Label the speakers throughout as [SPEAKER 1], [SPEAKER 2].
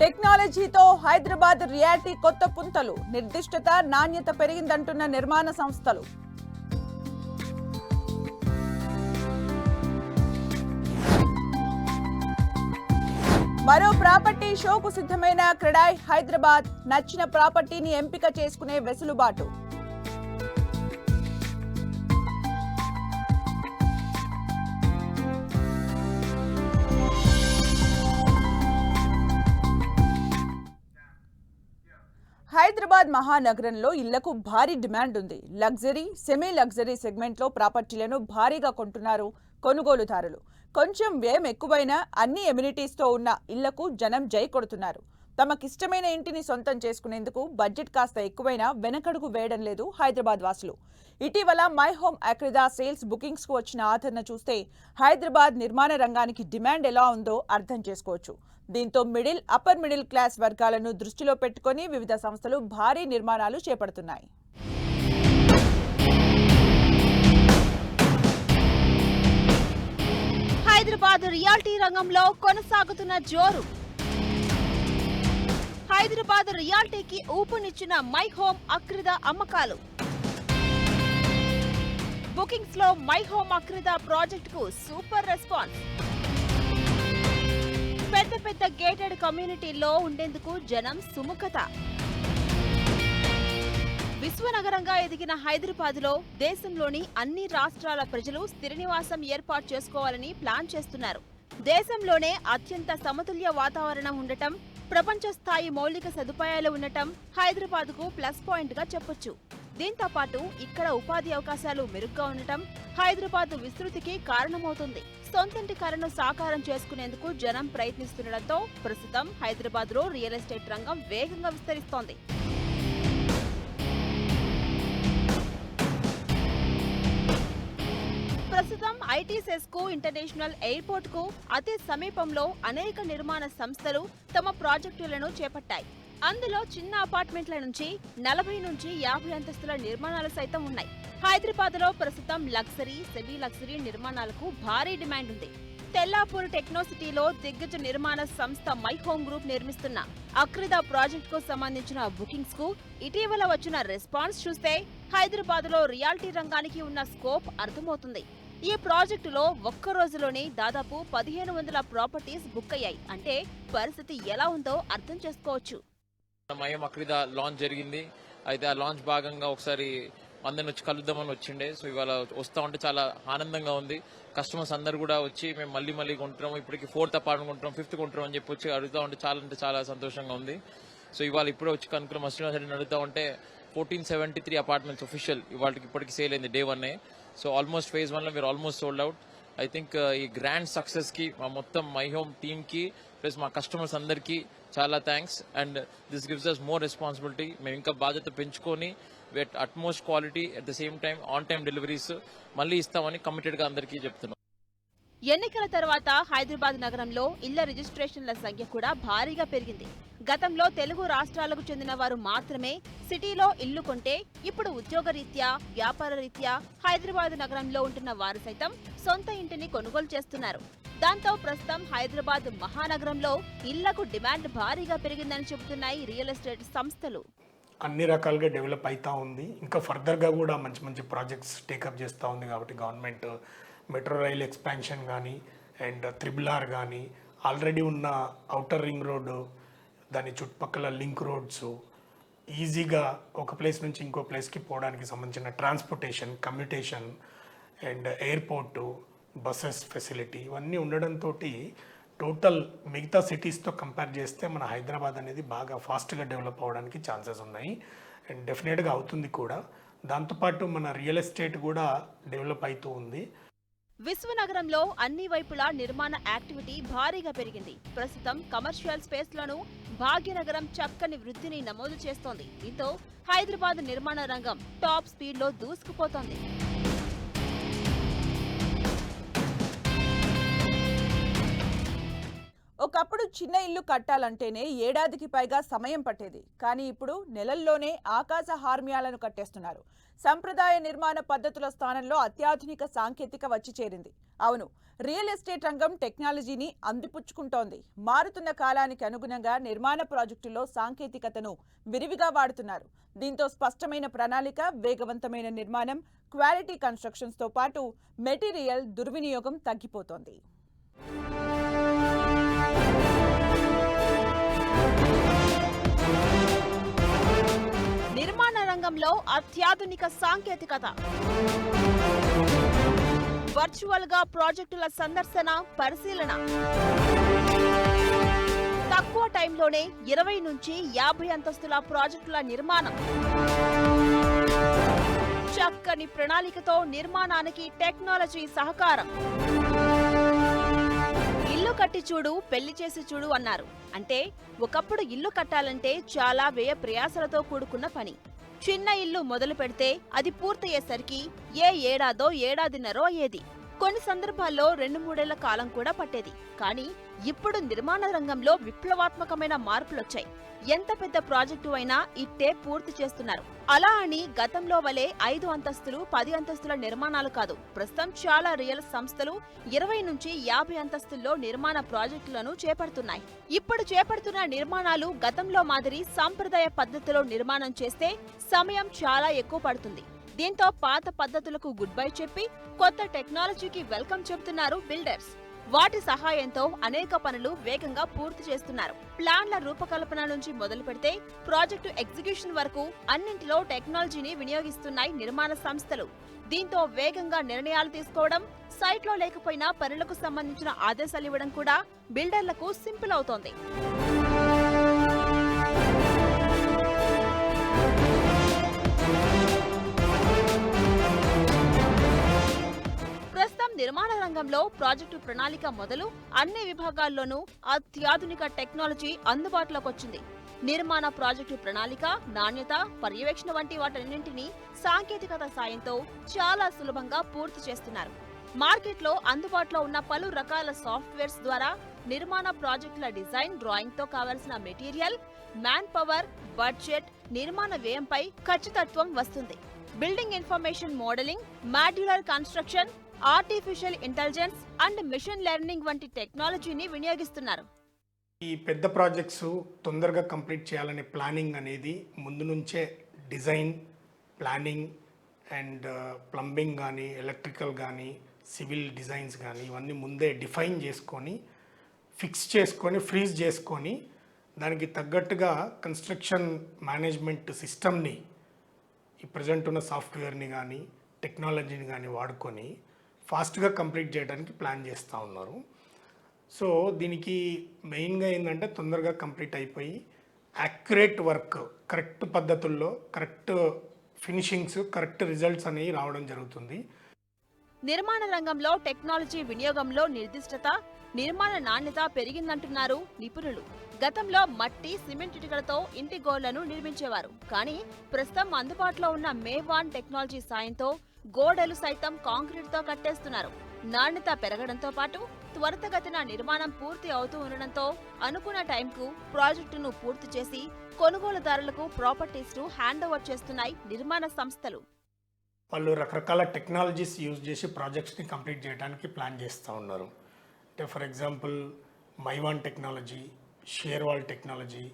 [SPEAKER 1] టెక్నాలజీతో హైదరాబాద్ రియాలిటీ కొత్త పుంతలు నిర్దిష్టత నాణ్యత పెరిగిందంటున్న నిర్మాణ సంస్థలు. మరో ప్రాపర్టీ షోకు సిద్ధమైన క్రెడాయ్ హైదరాబాద్ నచ్చిన ప్రాపర్టీని ఎంపిక చేసుకునే వెసులుబాటు. హైదరాబాద్ మహానగరంలో ఇళ్ళకు భారీ డిమాండ్ ఉంది. లగ్జరీ సెమీ లగ్జరీ సెగ్మెంట్లో ప్రాపర్టీలను భారీగా కొంటున్నారు కొనుగోలుదారులు. కొంచెం వ్యయం ఎక్కువైనా అన్ని ఎమ్యూనిటీస్తో ఉన్న ఇళ్ళకు జనం జై కొడుతున్నారు. తమకిష్టమైన ఇంటిని సొంతం చేసుకునేందుకు బడ్జెట్ కాస్త ఎక్కువైనా వెనకడుగు వేయడం లేదు హైదరాబాద్ వాసులు. ఇటీవల మై హోమ్ అక్రిదా సేల్స్ బుకింగ్స్కు వచ్చిన ఆదరణ చూస్తే హైదరాబాద్ నిర్మాణ రంగానికి డిమాండ్ ఎలా ఉందో అర్థం చేసుకోవచ్చు. దీంతో మిడిల్ అప్పర్ మిడిల్ క్లాస్ వర్గాలను దృష్టిలో పెట్టుకొని వివిధ సంస్థలు భారీ నిర్మాణాలు చేపడుతున్నాయి.
[SPEAKER 2] హైదరాబాద్ రియాలిటీ రంగంలో కొనసాగుతున్న జోరు. హైదరాబాద్ రియాలిటీకి ఊపునిచ్చిన మై హోమ్ అక్రిద అమ్మకాలు. బుకింగ్స్లో మై హోమ్ అక్రిద ప్రాజెక్ట్కు సూపర్ రెస్పాన్స్. పెద్ద పెద్ద గేటెడ్ కమ్యూనిటీల్లో ఉండేందుకు జనం సుముఖత. విశ్వనగరంగా ఎదిగిన హైదరాబాద్లో దేశంలోని అన్ని రాష్ట్రాల ప్రజలు స్థిర నివాసం ఏర్పాటు చేసుకోవాలని ప్లాన్ చేస్తున్నారు. దేశంలోనే అత్యంత సమతుల్య వాతావరణం ఉండటం ప్రపంచ స్థాయి మౌలిక సదుపాయాలు ఉండటం హైదరాబాద్కు ప్లస్ పాయింట్గా చెప్పొచ్చు. దీంతో పాటు ఇక్కడ ఉపాధి అవకాశాలు మెరుగ్గా ఉండటం హైదరాబాద్ విస్తృతికి కారణమవుతుంది. సొంతింటి కలను సాకారం చేసుకునేందుకు జనం ప్రయత్నిస్తుండటంతో ప్రస్తుతం హైదరాబాద్లో రియల్ ఎస్టేట్ రంగం వేగంగా విస్తరిస్తోంది. ఐటీసెస్కు ఇంటర్నేషనల్ ఎయిర్పోర్ట్కు అతి సమీపంలో అనేక నిర్మాణ సంస్థలు తమ ప్రాజెక్టులను చేపట్టాయి. అందులో చిన్న అపార్ట్మెంట్ల నుంచి నలభై నుంచి యాభై అంతస్తుల నిర్మాణాలు సైతం ఉన్నాయి. హైదరాబాద్లో ప్రస్తుతం లగ్జరీ సెమీ లగ్జరీ నిర్మాణాలకు భారీ డిమాండ్ ఉంది. తెల్లాపూర్ టెక్నోసిటీలో దిగ్గజ నిర్మాణ సంస్థ మై హోమ్ గ్రూప్ నిర్మిస్తున్న అక్రిద ప్రాజెక్టుకు సంబంధించిన బుకింగ్స్కు ఇటీవల వచ్చిన రెస్పాన్స్ చూస్తే హైదరాబాద్లో రియాలిటీ రంగానికి ఉన్న స్కోప్ అర్థమవుతుంది. ఈ ప్రాజెక్టులో ఒక్క రోజులోనే దాదాపు పదిహేను వందల ప్రాపర్టీస్ బుక్ అయ్యాయి. అంటే పరిస్థితి ఎలా ఉందో అర్థం చేసుకోవచ్చు.
[SPEAKER 3] మయం అక్రిద లాంచ్ జరిగింది. అయితే ఆ లాంచ్ భాగంగా ఒకసారి అందరిని వచ్చి కలుద్దామని వచ్చిండే. సో ఇవాళ వస్తా ఉంటే చాలా ఆనందంగా ఉంది. కస్టమర్స్ అందరు కూడా వచ్చి మేము మళ్ళీ మళ్ళీ కొంటున్నాం ఇప్పటికి ఫోర్త్ అపార్ట్మెంట్ కొంటున్నాం ఫిఫ్త్ కొంటున్నాం అని చెప్పి వచ్చి అడుగుతా ఉంటే చాలా అంటే చాలా సంతోషంగా ఉంది. సో ఇవాళ ఇప్పుడే వచ్చి కనుక్కున్న మస్టినాథ్ రెడ్డిని అడుగుతా ఉంటే fourteen seventy three apartments official ఇవాళకి ఇప్పటికి సేల్ అయింది day one so almost phase వన్లో మీరు almost sold out I think ఈ గ్రాండ్ సక్సెస్కి మా మొత్తం మై హోమ్ టీమ్కి ప్లస్ మా కస్టమర్స్ అందరికీ చాలా thanks and this gives us more responsibility మేము ఇంకా బాధ్యత పెంచుకొని with utmost quality at the same time on time deliveries మళ్ళీ ఇస్తామని కమిటెడ్గా అందరికీ చెప్తున్నాం.
[SPEAKER 2] ఎన్నికల తర్వాత హైదరాబాద్ నగరంలో ఇళ్ళ రిజిస్ట్రేషన్ల సంఖ్య కూడా భారీగా పెరిగింది. గతంలో తెలుగు రాష్ట్రాలకు చెందిన వారు మాత్రమే సిటీలో ఇల్లు కొంటే ఇప్పుడు ఉద్యోగ రీత్యా వ్యాపార రీత్యా హైదరాబాద్ నగరంలో ఉంటున్న వారు సైతం సొంత ఇంటిని కొనుగోలు చేస్తున్నారు. దాంతో ప్రస్తుతం హైదరాబాద్ మహానగరంలో ఇళ్ళకు డిమాండ్ భారీగా పెరిగిందని చెబుతున్నాయి రియల్ ఎస్టేట్ సంస్థలు.
[SPEAKER 4] అన్ని రకాలుగా డెవలప్ అవుతూ ఉంది. ఇంకా ఫర్దర్గా కూడా మంచి మంచి ప్రాజెక్ట్స్ టేకప్ చేస్తూ ఉంది కాబట్టి గవర్నమెంట్ మెట్రో రైల్ ఎక్స్పాన్షన్ కానీ అండ్ త్రిబుల్ ఆర్ కానీ ఆల్రెడీ ఉన్న అవుటర్ రింగ్ రోడ్డు దాని చుట్టుపక్కల లింక్ రోడ్స్ ఈజీగా ఒక ప్లేస్ నుంచి ఇంకో ప్లేస్కి పోవడానికి సంబంధించిన transportation commutation and airport buses facility ఇవన్నీ ఉండడంతో టోటల్ మిగతా సిటీస్తో కంపేర్ చేస్తే మన హైదరాబాద్ అనేది బాగా ఫాస్ట్గా డెవలప్ అవ్వడానికి ఛాన్సెస్ ఉన్నాయి. అండ్ డెఫినెట్గా అవుతుంది కూడా. దాంతోపాటు మన రియల్ ఎస్టేట్ కూడా డెవలప్ అవుతూ ఉంది.
[SPEAKER 2] విశ్వనగరంలో అన్ని వైపులా నిర్మాణ యాక్టివిటీ భారీగా పెరిగింది. ప్రస్తుతం కమర్షియల్ స్పేస్లను భాగ్యనగరం చక్కని వృద్ధిని నమోదు చేస్తోంది. దీంతో హైదరాబాద్ నిర్మాణ రంగం టాప్ స్పీడ్లో దూసుకుపోతోంది.
[SPEAKER 1] ఒకప్పుడు చిన్న ఇల్లు కట్టాలంటేనే ఏడాదికి పైగా సమయం పట్టేది. కానీ ఇప్పుడు నెలల్లోనే ఆకాశ హార్మ్యాలను కట్టేస్తున్నారు. సంప్రదాయ నిర్మాణ పద్ధతుల స్థానంలో అత్యాధునిక సాంకేతిక వచ్చి చేరింది. అవును రియల్ ఎస్టేట్ రంగం టెక్నాలజీని అందిపుచ్చుకుంటోంది. మారుతున్న కాలానికి అనుగుణంగా నిర్మాణ ప్రాజెక్టుల్లో సాంకేతికతను విరివిగా వాడుతున్నారు. దీంతో స్పష్టమైన ప్రణాళిక వేగవంతమైన నిర్మాణం క్వాలిటీ కన్స్ట్రక్షన్స్తో పాటు మెటీరియల్ దుర్వినియోగం తగ్గిపోతోంది.
[SPEAKER 2] రంగంలో అత్యాధునిక సాంకేతికత. వర్చువల్గా ప్రాజెక్టుల సందర్శన పరిశీలన. తక్కువ టైంలోనే ఇరవై నుంచి యాభై అంతస్తుల ప్రాజెక్టుల నిర్మాణం. చక్కని ప్రణాళికతో నిర్మాణానికి టెక్నాలజీ సహకారం. ఇల్లు కట్టి చూడు పెళ్ళి చేసి చూడు అన్నారు. అంటే ఒకప్పుడు ఇల్లు కట్టాలంటే చాలా వ్యయ ప్రయాసలతో కూడుకున్న పని. చిన్న ఇల్లు మొదలు పెడితే అది పూర్తయ్యేసరికి ఏ ఏడాదో ఏడాదిన్నరో అయ్యేది. కొన్ని సందర్భాల్లో రెండు మూడేళ్ళ కాలం కూడా పట్టేది. కానీ ఇప్పుడు నిర్మాణ రంగంలో విప్లవాత్మకమైన మార్పులొచ్చాయి. ఎంత పెద్ద ప్రాజెక్టు అయినా ఇట్టే పూర్తి చేస్తున్నారు. అలా అని గతంలో వలె ఐదు అంతస్తులు పది అంతస్తుల నిర్మాణాలు కాదు. ప్రస్తుతం చాలా రియల్ సంస్థలు ఇరవై నుంచి యాభై అంతస్తుల్లో నిర్మాణ ప్రాజెక్టులను చేపడుతున్నాయి. ఇప్పుడు చేపడుతున్న నిర్మాణాలు గతంలో మాదిరి సాంప్రదాయ పద్ధతిలో నిర్మాణం చేస్తే సమయం చాలా ఎక్కువ పడుతుంది. దీంతో పాత పద్ధతులకు గుడ్ బై చెప్పి కొత్త టెక్నాలజీకి వెల్కమ్ చెబుతున్నారు బిల్డర్స్ వాటి సహాయంతో అనేక పనులు వేగంగా పూర్తి చేస్తున్నారు. ప్లాన్ల రూపకల్పన నుంచి మొదలు పెడితే ప్రాజెక్టు ఎగ్జిక్యూషన్ వరకు అన్నింటిలో టెక్నాలజీని వినియోగిస్తున్నాయి నిర్మాణ సంస్థలు. దీంతో వేగంగా నిర్ణయాలు తీసుకోవడం సైట్లో లేకపోయినా పనులకు సంబంధించిన ఆదేశాలు ఇవ్వడం కూడా బిల్డర్లకు సింపుల్ అవుతోంది. నిర్మాణ రంగంలో ప్రాజెక్టు ప్రణాళిక మొదలు అన్ని విభాగాల్లోనూ అత్యాధునిక టెక్నాలజీ అందుబాటులోకి వచ్చింది. నిర్మాణ ప్రాజెక్టు ప్రణాళిక నాణ్యత పర్యవేక్షణ వంటి వాటన్నింటినీ సాంకేతికత సాయంతో చాలా సులభంగా పూర్తి చేస్తున్నారు. మార్కెట్లో అందుబాటులో ఉన్న పలు రకాల సాఫ్ట్వేర్స్ ద్వారా నిర్మాణ ప్రాజెక్టుల డిజైన్ డ్రాయింగ్తో కావలసిన మెటీరియల్ మ్యాన్ పవర్ బడ్జెట్ నిర్మాణ వ్యయంపై ఖచ్చితత్వం వస్తుంది. Building information modelling modular construction artificial intelligence and machine learning వంటి టెక్నాలజీని వినియోగిస్తున్నారు.
[SPEAKER 4] ఈ పెద్ద ప్రాజెక్ట్స్ తొందరగా కంప్లీట్ చేయాలనే ప్లానింగ్ అనేది ముందు నుంచే డిజైన్ ప్లానింగ్ అండ్ ప్లంబింగ్ కానీ ఎలక్ట్రికల్ కానీ సివిల్ డిజైన్స్ కానీ ఇవన్నీ ముందే డిఫైన్ చేసుకొని ఫిక్స్ చేసుకొని ఫ్రీజ్ చేసుకొని దానికి తగ్గట్టుగా కన్స్ట్రక్షన్ మేనేజ్మెంట్ సిస్టమ్ని ఈ ప్రజెంట్ ఉన్న సాఫ్ట్వేర్ని కానీ టెక్నాలజీని కానీ వాడుకొని ఫాస్ట్గా కంప్లీట్ చేయడానికి ప్లాన్ చేస్తూ ఉన్నారు. సో దీనికి మెయిన్గా ఏంటంటే తొందరగా కంప్లీట్ అయిపోయి యాక్యురేట్ వర్క్ కరెక్ట్ పద్ధతుల్లో కరెక్ట్ ఫినిషింగ్స్ కరెక్ట్ రిజల్ట్స్ అనేవి రావడం జరుగుతుంది.
[SPEAKER 2] నిర్మాణ రంగంలో టెక్నాలజీ వినియోగంలో నిర్దిష్టత నిర్మాణ నాణ్యత పెరిగిందంటున్నారు నిపుణులు. గతంలో మట్టి సిమెంట్ ఇటుకలతో ఇంటి గోళ్ళను నిర్మించేవారు. కానీ ప్రస్తుతం అందుబాటులో ఉన్న మేవాన్ టెక్నాలజీ సాయంతో గోడలు సైతం కాంక్రీట్తో కట్టేస్తున్నారు. నాణ్యత పెరగడంతో పాటు త్వరితగతిన నిర్మాణం పూర్తి అవుతూ ఉండడంతో అనుకున్న టైంకు ప్రాజెక్టును పూర్తి చేసి కొనుగోలుదారులకు ప్రాపర్టీస్ను హ్యాండ్ ఓవర్ చేస్తున్నాయి నిర్మాణ సంస్థలు.
[SPEAKER 4] వాళ్ళు రకరకాల టెక్నాలజీస్ యూజ్ చేసి ప్రాజెక్ట్స్ని కంప్లీట్ చేయడానికి ప్లాన్ చేస్తూ ఉన్నారు. అంటే for example Mivan technology shear wall technology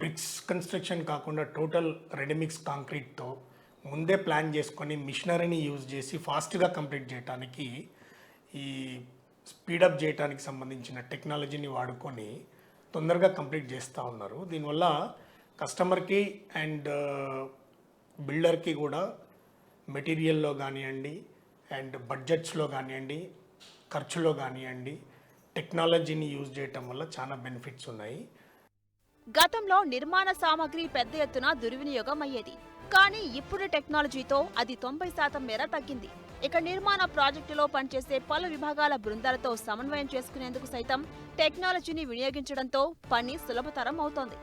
[SPEAKER 4] bricks construction కాకుండా టోటల్ రెడీమిక్స్ కాంక్రీట్తో ముందే ప్లాన్ చేసుకొని మిషనరీని యూజ్ చేసి ఫాస్ట్గా కంప్లీట్ చేయడానికి ఈ స్పీడప్ చేయడానికి సంబంధించిన టెక్నాలజీని వాడుకొని తొందరగా కంప్లీట్ చేస్తూ ఉన్నారు. దీనివల్ల కస్టమర్కి అండ్ బిల్డర్కి కూడా మెటీరియల్లో కానివ్వండి అండ్ బడ్జెట్స్లో కానివ్వండి ఖర్చులో కానివ్వండి టెక్నాలజీని యూజ్ చేయటం వల్ల చాలా బెనిఫిట్స్ ఉన్నాయి.
[SPEAKER 2] గతంలో నిర్మాణ సామాగ్రి పెద్ద ఎత్తున దుర్వినియోగం అయ్యేది కానీ ఇప్పుడు టెక్నాలజీతో అది తొంభై శాతం మేర తగ్గింది. ఇక నిర్మాణ ప్రాజెక్టులో పనిచేసే పలు విభాగాల బృందాలతో సమన్వయం చేసుకునేందుకు సైతం టెక్నాలజీని వినియోగించడంతో పని సులభతరం అవుతోంది.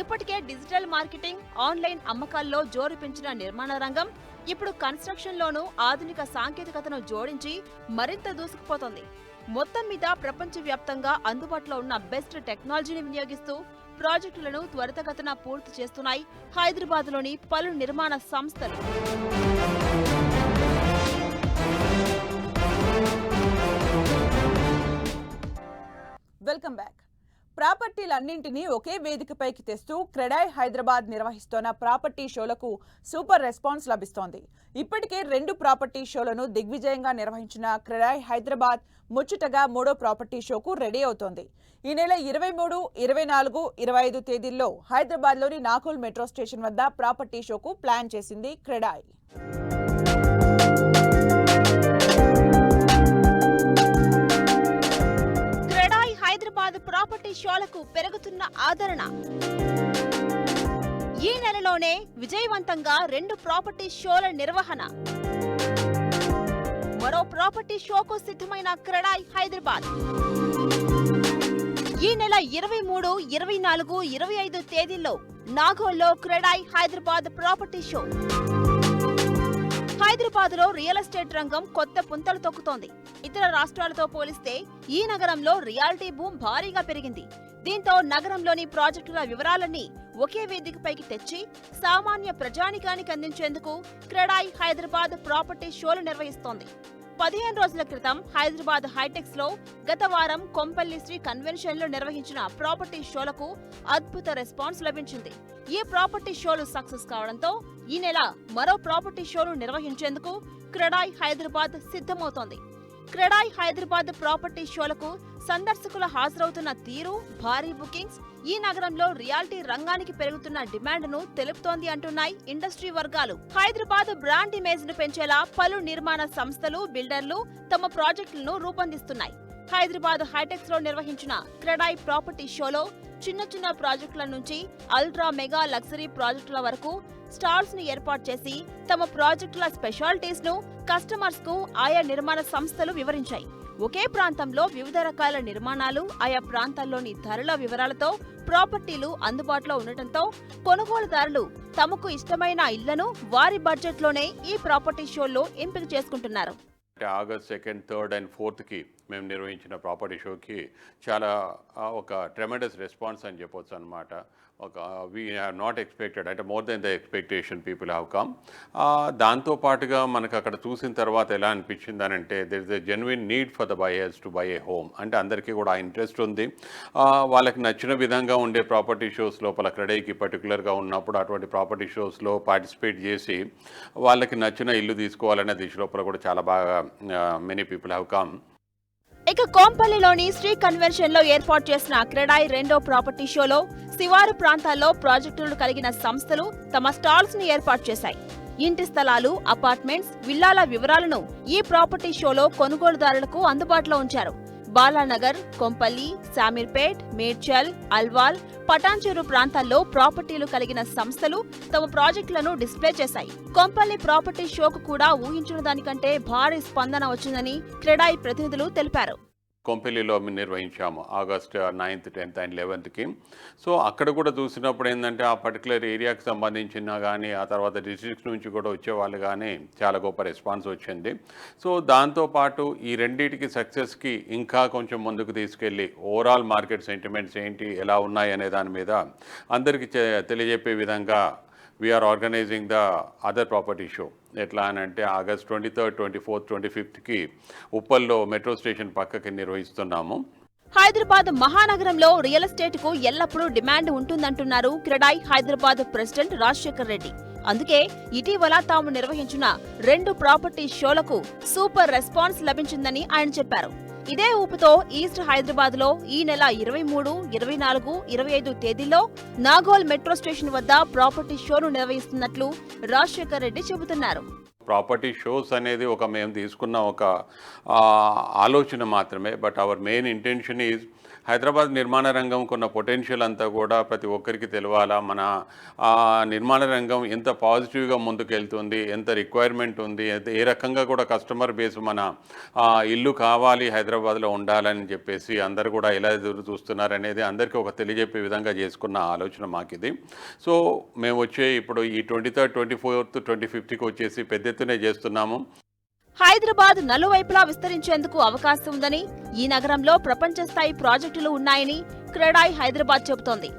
[SPEAKER 2] ఇప్పటికే డిజిటల్ మార్కెటింగ్ ఆన్లైన్ అమ్మకాల్లో జోరు పెంచిన నిర్మాణ రంగం ఇప్పుడు కన్స్ట్రక్షన్ లోనూ ఆధునిక సాంకేతికతను జోడించి మరింత దూసుకుపోతోంది. మొత్తం మీద ప్రపంచవ్యాప్తంగా అందుబాటులో ఉన్న బెస్ట్ టెక్నాలజీని వినియోగిస్తూ ప్రాజెక్టులను త్వరితగతిన పూర్తి చేస్తున్నాయి. హైదరాబాద్లోని పలు నిర్మాణ సంస్థలు.
[SPEAKER 1] వెల్కమ్ బ్యాక్ ప్రాపర్టీలన్నింటినీ ఒకే వేదికపైకి తెస్తూ క్రెడాయ్ హైదరాబాద్ నిర్వహిస్తోన్న ప్రాపర్టీ షోలకు సూపర్ రెస్పాన్స్ లభిస్తోంది. ఇప్పటికే రెండు ప్రాపర్టీ షోలను దిగ్విజయంగా నిర్వహించిన క్రెడాయ్ హైదరాబాద్ ముచ్చటగా మూడో ప్రాపర్టీ షోకు రెడీ అవుతోంది. ఈ నెల ఇరవై మూడు ఇరవై నాలుగు ఇరవై ఐదు తేదీల్లో హైదరాబాద్లోని నాకుల్ మెట్రో స్టేషన్ వద్ద ప్రాపర్టీ షోకు ప్లాన్ చేసింది క్రెడాయ్.
[SPEAKER 2] ప్రాపర్టీ షోలకు పెరుగుతున్న ఆదరణ. ఈ నెలలోనే విజయవంతంగా రెండు ప్రాపర్టీ షోల నిర్వహణ. మరో ప్రాపర్టీ షోకు సిద్ధమైన క్రడాయ్ హైదరాబాద్. ఈ నెల ఇరవై మూడు ఇరవై నాలుగు ఇరవై ఐదు తేదీల్లో నాగోల్లో క్రెడాయ్ హైదరాబాద్ ప్రాపర్టీ షో. హైదరాబాద్లో రియల్ ఎస్టేట్ రంగం కొత్త పుంతలు తొక్కుతోంది. ఇతర రాష్ట్రాలతో పోలిస్తే ఈ నగరంలో రియాలిటీ భూమ్ భారీగా పెరిగింది. దీంతో నగరంలోని ప్రాజెక్టుల వివరాలన్నీ ఒకే వేదికపైకి తెచ్చి సామాన్య ప్రజానికానికి అందించేందుకు క్రెడాయ్ హైదరాబాద్ ప్రాపర్టీ షోలు నిర్వహిస్తోంది. పదిహేను రోజుల క్రితం హైదరాబాద్ హైటెక్స్లో గత వారం కొంపల్లి శ్రీ కన్వెన్షన్లో నిర్వహించిన ప్రాపర్టీ షోలకు అద్భుత రెస్పాన్స్ లభించింది. ఈ ప్రాపర్టీ షోలు సక్సెస్ కావడంతో ఈ నెల మరో ప్రాపర్టీ షోలు నిర్వహించేందుకు క్రెడాయ్ హైదరాబాద్ సిద్ధమవుతోంది. క్రెడాయ్ హైదరాబాద్ ప్రాపర్టీ షోలకు సందర్శకులు హాజరవుతున్న తీరు భారీ బుకింగ్స్ ఈ నగరంలో రియాలిటీ రంగానికి పెరుగుతున్న డిమాండ్ను తెలుపుతోంది అంటున్నాయి ఇండస్ట్రీ వర్గాలు. హైదరాబాద్ బ్రాండ్ ఇమేజ్ను పెంచేలా పలు నిర్మాణ సంస్థలు బిల్డర్లు తమ ప్రాజెక్టులను రూపొందిస్తున్నాయి. హైదరాబాద్ హైటెక్స్లో నిర్వహించిన క్రెడాయ్ ప్రాపర్టీ షోలో చిన్న చిన్న ప్రాజెక్టుల నుంచి అల్ట్రా మెగా లగ్జరీ ప్రాజెక్టుల వరకు స్టాల్స్ను ఏర్పాటు చేసి తమ ప్రాజెక్టుల స్పెషాలిటీస్ను కస్టమర్స్కు ఆయా నిర్మాణ సంస్థలు వివరించాయి. ఒకే ప్రాంతంలో వివిధ రకాల నిర్మాణాలు ఆయా ప్రాంతాల్లోని ధరల వివరాలతో ప్రాపర్టీలు అందుబాటులో ఉండటంతో కొనుగోలుదారులు తమకు ఇష్టమైన ఇళ్ళను వారి బడ్జెట్లోనే ఈ ప్రాపర్టీ షోల్లో ఎంపిక చేసుకుంటున్నారు.
[SPEAKER 5] ఆగస్ట్ సెకండ్ థర్డ్ అండ్ ఫోర్త్కి మేము నిర్వహించిన ప్రాపర్టీ షోకి చాలా ఒక ట్రెమెండస్ రెస్పాన్స్ అని చెప్పొచ్చు అనమాట ఒక వీ not నాట్ ఎక్స్పెక్టెడ్ అంటే more than the expectation people have come దాంతో పాటుగా మనకు అక్కడ చూసిన తర్వాత ఎలా అనిపించింది అని అంటే there is a genuine need for the buyers to buy a home అంటే అందరికీ కూడా ఇంట్రెస్ట్ ఉంది. వాళ్ళకి నచ్చిన విధంగా ఉండే ప్రాపర్టీ షోస్ లోపల క్రెడైకి పర్టికులర్గా ఉన్నప్పుడు అటువంటి ప్రాపర్టీ షోస్లో పార్టిసిపేట్ చేసి వాళ్ళకి నచ్చిన ఇల్లు తీసుకోవాలనే దిశ లోపల కూడా చాలా బాగా మెనీ పీపుల్ హ్యావ్ కమ్
[SPEAKER 2] ఇక కోంపల్లిలోని శ్రీ కన్వెన్షన్లో ఏర్పాటు చేసిన క్రెడాయి రెండో ప్రాపర్టీ షోలో శివారు ప్రాంతాల్లో ప్రాజెక్టులు కలిగిన సంస్థలు తమ స్టాల్స్ని ఏర్పాటు చేశాయి. ఇంటి స్థలాలు అపార్ట్మెంట్స్ విల్లాల వివరాలను ఈ ప్రాపర్టీ షోలో కొనుగోలుదారులకు అందుబాటులో ఉంచారు. బాలానగర్ కొంపల్లి శామీర్పేట్ మేడ్చల్ అల్వాల్ పటాన్చెరు ప్రాంతాల్లో ప్రాపర్టీలు కలిగిన సంస్థలు తమ ప్రాజెక్టులను డిస్ప్లే చేశాయి. కొంపల్లి ప్రాపర్టీ షోకు కూడా ఊహించిన దానికంటే భారీ స్పందన వచ్చిందని క్రెడాయి ప్రతినిధులు తెలిపారు.
[SPEAKER 5] కొంపెల్లిలో మేము నిర్వహించాము ఆగస్ట్ నైన్త్ టెన్త్ అండ్ లెవెన్త్కి. సో అక్కడ కూడా చూసినప్పుడు ఏంటంటే ఆ పర్టికులర్ ఏరియాకి సంబంధించిన కానీ ఆ తర్వాత డిస్ట్రిక్ట్స్ నుంచి కూడా వచ్చేవాళ్ళు కానీ చాలా గొప్ప రెస్పాన్స్ వచ్చింది. సో దాంతోపాటు ఈ రెండింటికి సక్సెస్కి ఇంకా కొంచెం ముందుకు తీసుకెళ్ళి ఓవరాల్ మార్కెట్ సెంటిమెంట్స్ ఏంటి ఎలా ఉన్నాయి అనే దాని మీద అందరికీ తెలియజెప్పే విధంగా we are organising the other property show ఎట్లా అని అంటే August twenty third twenty fourth twenty ఫిఫ్త్కి ఉప్పల్లో మెట్రో స్టేషన్ పక్కకి నిర్వహిస్తున్నాము.
[SPEAKER 2] హైదరాబాద్ మహానగరంలో రియల్ ఎస్టేట్కు ఎల్లప్పుడూ డిమాండ్ ఉంటుందంటున్నారు క్రెడాయ్ హైదరాబాద్ ప్రెసిడెంట్ రాజశేఖర్ రెడ్డి. అందుకే ఇటీవల తాము నిర్వహించిన రెండు ప్రాపర్టీ షోలకు సూపర్ రెస్పాన్స్ లభించిందని ఆయన చెప్పారు. ఇదే ఊపుతో ఈస్ట్ హైదరాబాద్లో ఈ నెల ఇరవై మూడు ఇరవై నాలుగు ఇరవై ఐదు తేదీల్లో నాగోల్ మెట్రో స్టేషన్ వద్ద ప్రాపర్టీ షోను నిర్వహిస్తున్నట్లు రాజశేఖర్ రెడ్డి చెబుతున్నారు.
[SPEAKER 5] ప్రాపర్టీ షోస్ అనేది ఒక మేము తీసుకున్న ఒక ఆలోచన మాత్రమే. But our main intention is Hyderabad నిర్మాణ రంగం కొన్న పొటెన్షియల్ అంతా కూడా ప్రతి ఒక్కరికి తెలవాలా? మన నిర్మాణ రంగం ఎంత పాజిటివ్గా ముందుకెళ్తుంది? ఎంత రిక్వైర్మెంట్ ఉంది? ఏ రకంగా కూడా కస్టమర్ బేస్ మన ఇల్లు కావాలి హైదరాబాద్లో ఉండాలని చెప్పేసి అందరు కూడా ఎలా ఎదురు చూస్తున్నారు అనేది అందరికీ ఒక తెలియజెప్పే విధంగా చేసుకున్న ఆలోచన మాకు ఇది సో మేము వచ్చే ఇప్పుడు ఈ twenty third twenty fourth twenty ఫిఫ్త్కి వచ్చేసి పెద్ద ఎత్తునే చేస్తున్నాము.
[SPEAKER 6] హైదరాబాద్ నలువైపులా విస్తరించేందుకు అవకాశం ఉందని ఈ నగరంలో ప్రపంచ స్థాయి ప్రాజెక్టులు ఉన్నాయని క్రెడాయ్ హైదరాబాద్ చెబుతోంది.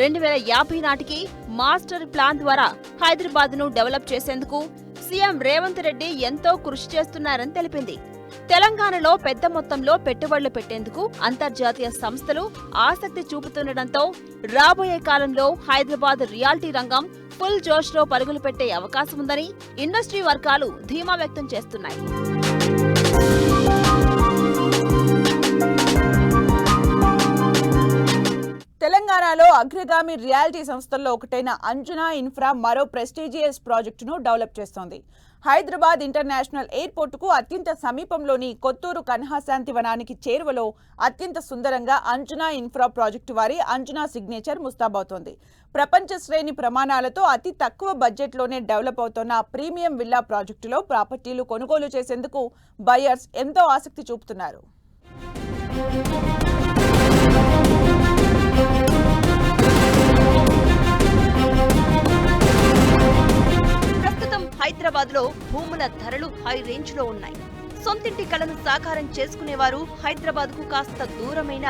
[SPEAKER 6] రెండు వేల యాభై నాటికి మాస్టర్ ప్లాన్ ద్వారా హైదరాబాద్ను డెవలప్ చేసేందుకు సీఎం రేవంత్ రెడ్డి ఎంతో కృషి చేస్తున్నారని తెలిపింది. తెలంగాణలో పెద్ద మొత్తంలో పెట్టుబడులు పెట్టేందుకు అంతర్జాతీయ సంస్థలు ఆసక్తి చూపుతుండటంతో రాబోయే కాలంలో హైదరాబాద్ రియాలిటీ రంగం ఫుల్ జోష్లో పరుగులు పెట్టే అవకాశం ఉందని ఇండస్ట్రీ వర్గాలు ధీమా వ్యక్తం చేస్తున్నాయి.
[SPEAKER 1] తెలంగాణలో అగ్రగామి రియాలిటీ సంస్థల్లో ఒకటైన అంజనా ఇన్ఫ్రా మరో ప్రెస్టీజియస్ ప్రాజెక్టును డెవలప్ చేస్తోంది. హైదరాబాద్ ఇంటర్నేషనల్ ఎయిర్పోర్టుకు అత్యంత సమీపంలోని కొత్తూరు కన్హాశాంతి వనానికి చేరువలో అత్యంత సుందరంగా అంజనా ఇన్ఫ్రా ప్రాజెక్టు వారి అంజనా సిగ్నేచర్ ముస్తాబవుతోంది. ప్రపంచ శ్రేణి ప్రమాణాలతో అతి తక్కువ బడ్జెట్లోనే డెవలప్ అవుతున్న ప్రీమియం విల్లా ప్రాజెక్టులో ప్రాపర్టీలు కొనుగోలు చేసేందుకు బయర్స్ ఎంతో ఆసక్తి చూపుతున్నారు.
[SPEAKER 6] హైదరాబాద్లో భూముల ధరలు హై రేంజ్లో ఉన్నాయి. సొంతింటి కలను సాకారం చేసుకునేవారు హైదరాబాద్కు కాస్త దూరమైన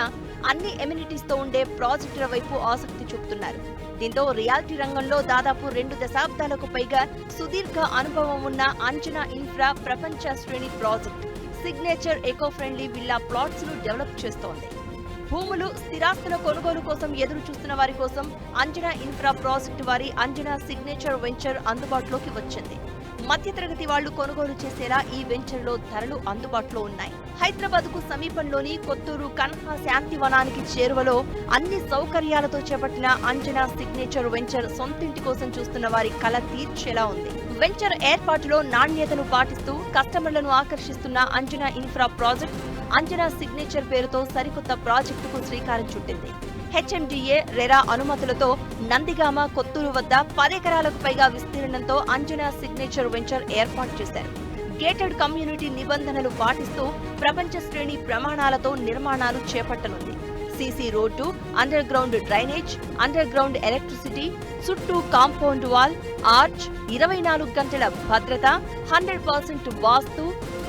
[SPEAKER 6] అన్ని ఎమ్యూనిటీస్తో ఉండే ప్రాజెక్టుల వైపు ఆసక్తి చూపుతున్నారు. దీంతో రియాలిటీ రంగంలో దాదాపు రెండు దశాబ్దాలకు పైగా సుదీర్ఘ అనుభవం ఉన్న అంచనా ఇన్ఫ్రా ప్రపంచ శ్రేణి project signature eco friendly villa ప్లాట్స్ను develop చేస్తోంది. భూములు స్థిరాస్తుల కొనుగోలు కోసం ఎదురు చూస్తున్న వారి కోసం అంజనా ఇన్ఫ్రా ప్రాజెక్టు వారి అంజనా సిగ్నేచర్ వెంచర్ అందుబాటులోకి వచ్చింది. మధ్యతరగతి వాళ్ళు కొనుగోలు చేసేలా ఈ వెంచర్లో ధరలు అందుబాటులో ఉన్నాయి. హైదరాబాద్కు సమీపంలోని కొత్తూరు కన్హా శాంతి వనానికి చేరువలో అన్ని సౌకర్యాలతో చేపట్టిన అంజనా సిగ్నేచర్ వెంచర్ సొంతింటి కోసం చూస్తున్న వారి కల తీర్చేలా ఉంది. వెంచర్ ఏర్పాటులో నాణ్యతను పాటిస్తూ కస్టమర్లను ఆకర్షిస్తున్న Anjana infra project Anjana signature పేరుతో సరికొత్త ప్రాజెక్టుకు శ్రీకారం చుట్టింది. హెచ్ఎండిఏ రెరా అనుమతులతో నందిగామ కొత్తూరు వద్ద పదెకరాలకు పైగా విస్తీర్ణంతో అంజనా సిగ్నేచర్ వెంచర్ ఏర్పాటు చేశారు. గేటెడ్ కమ్యూనిటీ నిబంధనలు పాటిస్తూ ప్రపంచ శ్రేణి ప్రమాణాలతో నిర్మాణాలు చేపట్టనుంది. CC road under ground drainage under ground electricity చుట్టూ కాంపౌండ్ వాల్ ఆర్చ్ ఇరవై నాలుగు గంటల భద్రత hundred percent vastu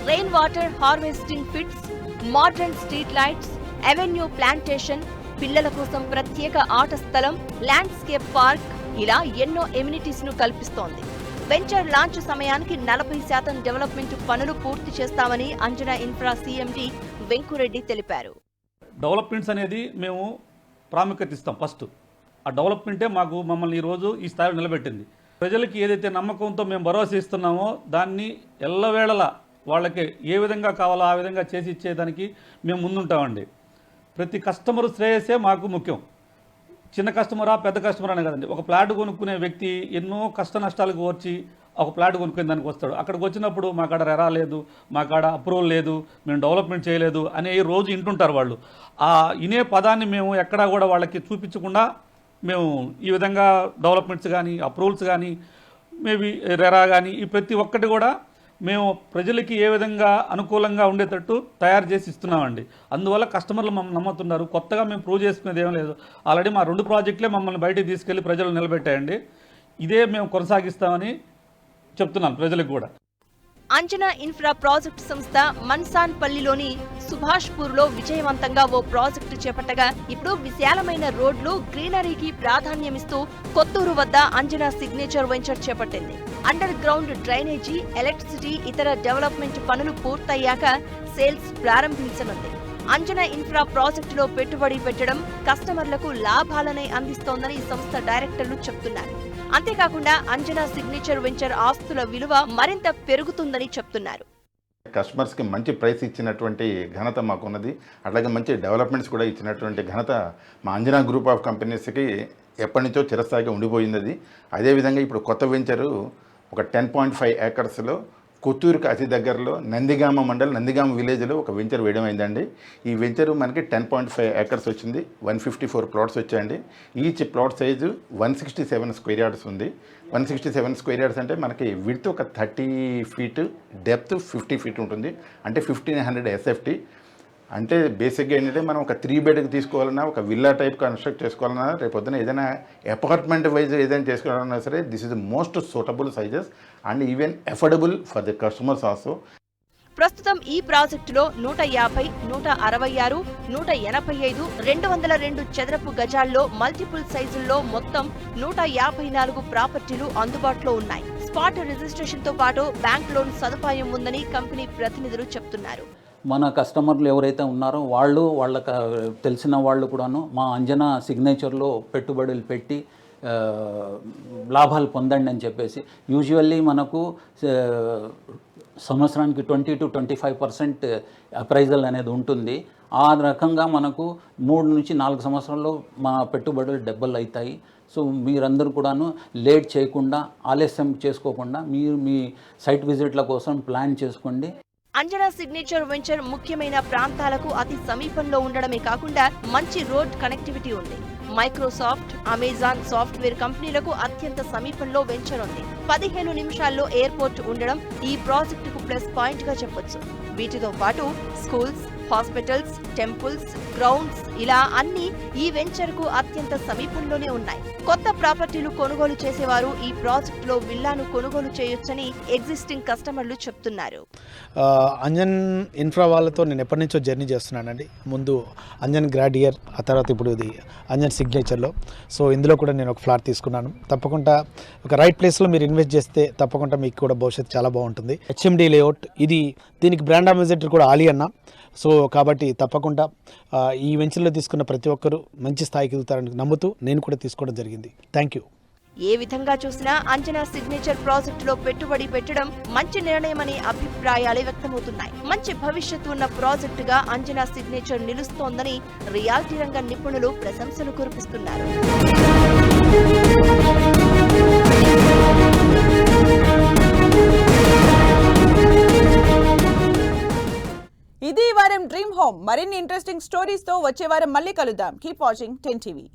[SPEAKER 6] rain water harvesting pits modern street lights avenue plantation పిల్లల కోసం ప్రత్యేక ఆట స్థలం ల్యాండ్స్కేప్ పార్క్ ఇలా ఎన్నో ఎమ్యూనిటీస్ను కల్పిస్తోంది. వెంచర్ లాంచ్ సమయానికి నలభై శాతం డెవలప్మెంట్ పనులు పూర్తి చేస్తామని అంజనా ఇన్ఫ్రా సీఎండీ వెంకురెడ్డి తెలిపారు.
[SPEAKER 7] డెవలప్మెంట్స్ అనేది మేము ప్రాముఖ్యత ఇస్తాం ఫస్ట్. ఆ డెవలప్మెంటే మాకు మమ్మల్ని ఈరోజు ఈ స్థాయిలో నిలబెట్టింది. ప్రజలకి ఏదైతే నమ్మకంతో మేము భరోసా ఇస్తున్నామో దాన్ని ఎల్లవేళలా వాళ్ళకి ఏ విధంగా కావాలో ఆ విధంగా చేసి ఇచ్చేదానికి మేము ముందుంటామండి. ప్రతి కస్టమర్ శ్రేయస్సే మాకు ముఖ్యం. చిన్న కస్టమరా పెద్ద కస్టమర్ అనే కదండి. ఒక ప్లాట్ కొనుక్కునే వ్యక్తి ఎన్నో కష్ట నష్టాలకు ఓర్చి ఒక ప్లాట్ కొనుక్కునే దానికి వస్తాడు. అక్కడికి వచ్చినప్పుడు మా కాడ రెరా లేదు మా కాడ అప్రూవల్ లేదు మేము డెవలప్మెంట్ చేయలేదు అనే రోజు వింటుంటారు వాళ్ళు. ఆ ఇనే పదాన్ని మేము ఎక్కడా కూడా వాళ్ళకి చూపించకుండా మేము ఈ విధంగా డెవలప్మెంట్స్ కానీ అప్రూవల్స్ కానీ మేబీ రెరా కానీ ఈ ప్రతి ఒక్కటి కూడా మేము ప్రజలకి ఏ విధంగా అనుకూలంగా ఉండేటట్టు తయారు చేసి ఇస్తున్నామండి. అందువల్ల కస్టమర్లు మమ్మల్ని నమ్ముతున్నారు. కొత్తగా మేము ప్రూవ్ చేసుకునేది ఏం లేదు. ఆల్రెడీ మా రెండు ప్రాజెక్టులే మమ్మల్ని బయటికి తీసుకెళ్ళి ప్రజలు నిలబెట్టాయండి. ఇదే మేము కొనసాగిస్తామని చెప్తున్నాను ప్రజలకు కూడా.
[SPEAKER 6] అంజనా ఇన్ఫ్రా ప్రాజెక్టు సంస్థ మన్సాన్ పల్లిలోని సుభాష్పూర్లో విజయవంతంగా ఓ ప్రాజెక్టు చేపట్టగా ఇప్పుడు విశాలమైన రోడ్లు గ్రీనరీకి ప్రాధాన్యమిస్తూ కొత్తూరు వద్ద అంజనా సిగ్నేచర్ వెంచర్ చేపట్టింది. అండర్ గ్రౌండ్ డ్రైనేజీ ఎలక్ట్రిసిటీ ఇతర డెవలప్మెంట్ పనులు పూర్తయ్యాక సేల్స్ ప్రారంభించనుంది. అంజనా ఇన్ఫ్రా ప్రాజెక్టులో పెట్టుబడి పెట్టడం కస్టమర్లకు లాభాలనే అందిస్తోందని సంస్థ డైరెక్టర్లు చెప్తున్నారు. అంతేకాకుండా అంజనా సిగ్నేచర్ వెంచర్ ఆస్తుల విలువ మరింత పెరుగుతుందని చెప్తున్నారు.
[SPEAKER 8] కస్టమర్స్కి మంచి ప్రైస్ ఇచ్చినటువంటి ఘనత మాకున్నది. అట్లాగే మంచి డెవలప్మెంట్స్ కూడా ఇచ్చినటువంటి ఘనత మా అంజనా గ్రూప్ ఆఫ్ కంపెనీస్కి ఎప్పటి నుంచో చిరస్థాయిగా ఉండిపోయింది అది. అదేవిధంగా ఇప్పుడు కొత్త వెంచరు ఒక టెన్ పాయింట్ ఫైవ్ ఏకర్స్లో కొత్తూరుకు అతి దగ్గరలో నందిగామ మండల్ నందిగామ విలేజ్లో ఒక వెంచర్ వేయడం అయిందండి. ఈ వెంచర్ మనకి టెన్ పాయింట్ ఫైవ్ ఏకర్స్ వచ్చింది వన్ ఫిఫ్టీ ఫోర్ ప్లాట్స్ వచ్చాయండి. Each plot size one sixty seven square yards ఉంది. One sixty seven square yards అంటే మనకి విడ్త్ ఒక thirty feet depth fifty feet ఉంటుంది. అంటే ఫిఫ్టీన్ హండ్రెడ్ ఎస్ఎఫ్టీ. అంటే బేసిక్గా ఏంటంటే మనం ఒక త్రీ బెడ్కి తీసుకోవాలన్నా ఒక విల్లా టైప్ కన్స్ట్రక్ట్ చేసుకోవాలన్నా రేపు ఏదైనా అపార్ట్మెంట్ వైజ్ ఏదైనా చేసుకోవాలన్నా సరే this is most suitable sizes and even affordable for the customers also
[SPEAKER 6] ప్రస్తుతం ఈ ప్రాజెక్టులో నూట యాభై నూట అరవై ఆరు నూట ఎనభై ఐదు రెండు వందల రెండు చదరపు గజాల్లో మల్టిపుల్ సైజుల్లో మొత్తం నూట యాభై నాలుగు ప్రాపర్టీలు అందుబాటులో ఉన్నాయి. స్పాట్ రిజిస్ట్రేషన్తో పాటు బ్యాంక్ లోన్ సదుపాయం ఉందని కంపెనీ ప్రతినిధులు చెప్తున్నారు.
[SPEAKER 9] మన కస్టమర్లు ఎవరైతే ఉన్నారో వాళ్ళు వాళ్ళకి తెలిసిన వాళ్ళు కూడాను మా అంజనా సిగ్నేచర్లో పెట్టుబడులు పెట్టి లాభాలు పొందండి అని చెప్పేసి. యూజువల్లీ మనకు సంవత్సరానికి twenty to twenty five percent appraisal అనేది ఉంటుంది. ఆ రకంగా మనకు మూడు నుంచి నాలుగు సంవత్సరాల్లో మా పెట్టుబడులు డబ్బులు అవుతాయి సో మీరందరూ కూడాను లేట్ చేయకుండా ఆలస్యం చేసుకోకుండా మీరు మీ సైట్ విజిట్ల కోసం ప్లాన్ చేసుకోండి.
[SPEAKER 6] అంజనా సిగ్నేచర్ వెంచర్ ముఖ్యమైన ప్రాంతాలకు అతి సమీపంలో ఉండడమే కాకుండా మంచి రోడ్ కనెక్టివిటీ ఉంది. మైక్రోసాఫ్ట్ అమెజాన్ సాఫ్ట్వేర్ కంపెనీలకు అత్యంత సమీపంలో వెంచర్ ఉంది. పదిహేను నిమిషాల్లో ఎయిర్పోర్ట్ ఉండడం ఈ ప్రాజెక్టుకు ప్లస్ పాయింట్గా చెప్పొచ్చు. వీటితో పాటు స్కూల్స్ హాస్పిటల్స్ టెంపుల్స్ గ్రౌండ్స్ ఇలా అన్ని ఈ వెంచర్కు అత్యంత సమీపంలోనే ఉన్నాయి. కొత్త ప్రాపర్టీలు కొనుగోలు చేసేవారు ఈ ప్రాజెక్టులో విల్లాను కొనుగోలు చేయొచ్చని ఎగ్జిస్టింగ్ కస్టమర్లు చెప్తున్నారు.
[SPEAKER 10] అంజన్ ఇన్ఫ్రా వాళ్ళతో నేను ఎప్పటి నుంచో జర్నీ చేస్తున్నానండి. ముందు అంజన్ గ్రాడియర్ ఆ తర్వాత ఇప్పుడు ఇది అంజన్ సిగ్నేచర్లో. సో ఇందులో కూడా నేను ఒక ఫ్లాట్ తీసుకున్నాను. తప్పకుండా ఒక రైట్ ప్లేస్లో మీరు ఇన్వెస్ట్ చేస్తే తప్పకుండా మీకు కూడా భవిష్యత్తు చాలా బాగుంటుంది. హెచ్ఎండి లేఅవుట్ ఇది దీనికి బ్రాండ్ అంబాసిడర్ కూడా ఆలీ అన్న సో కాబట్టి తప్పకుండా ఈ వెంచర్లో తీసుకున్న ప్రతి ఒక్కరూ మంచి స్థాయికి ఎదుగుతారని నమ్ముతూ నేను కూడా తీసుకోవడం జరిగింది. థ్యాంక్ యూ
[SPEAKER 6] ఏ విధంగా చూసినా అంచనా సిగ్నేచర్ ప్రాజెక్టులో పెట్టుబడి పెట్టడం మంచి నిర్ణయమనే అభిప్రాయాలే వ్యక్తమవుతున్నాయి. మంచి భవిష్యత్తు ఉన్న ప్రాజెక్టుగా అంచనా సిగ్నేచర్ నిలుస్తోందని రియాలిటీ రంగ నిపుణులు ప్రశంసలు కురిపిస్తున్నారు.
[SPEAKER 1] ఇది వారం డ్రీమ్ హోమ్. మరిన్ని ఇంట్రెస్టింగ్ స్టోరీస్తో వచ్చే వారం మళ్ళీ కలుద్దాం. Keep watching ten TV.